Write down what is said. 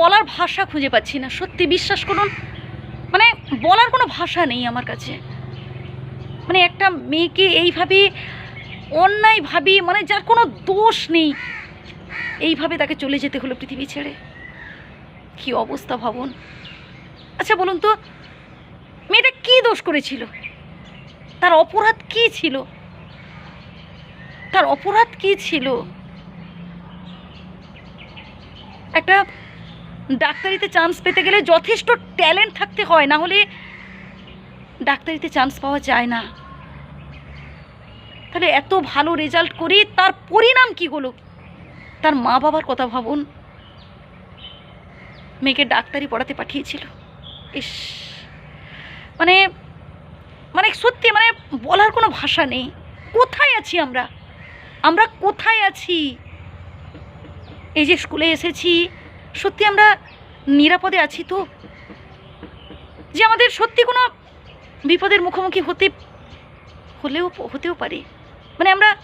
বলার ভাষা খুঁজে পাচ্ছি না, সত্যি বিশ্বাস করুন। মানে বলার কোনো ভাষা নেই আমার কাছে। মানে একটা মেয়েকে এইভাবে অন্যায়ভাবে মানে যার কোনো দোষ নেই, এইভাবে তাকে চলে যেতে হলো পৃথিবী ছেড়ে। কি অবস্থা ভাবুন। আচ্ছা বলুন তো, মেয়েটা কি দোষ করেছিল? তার অপরাধ কি ছিল? তার অপরাধ কি ছিল? একটা ডাক্তারিতে চান্স পেতে গেলে যথেষ্ট ট্যালেন্ট থাকতে হয়, না হলে ডাক্তারিতে চান্স পাওয়া যায় না। তাহলে এত ভালো রেজাল্ট করি তার পরিণাম কি হলো? তার মা বাবার কথা ভাবুন। মেয়েকে ডাক্তারি পড়াতে পাঠিয়েছিল। ইস মানে মানে সত্যি মানে বলার কোনো ভাষা নেই। কোথায় আছি আমরা? আমরা কোথায় আছি? এই যে স্কুলে এসেছি সত্যি আমরা নিরাপদে আছি তো? যে আমাদের সত্যি কোনো বিপদের মুখোমুখি হতে, হলেও, হতেও পারে। মানে আমরা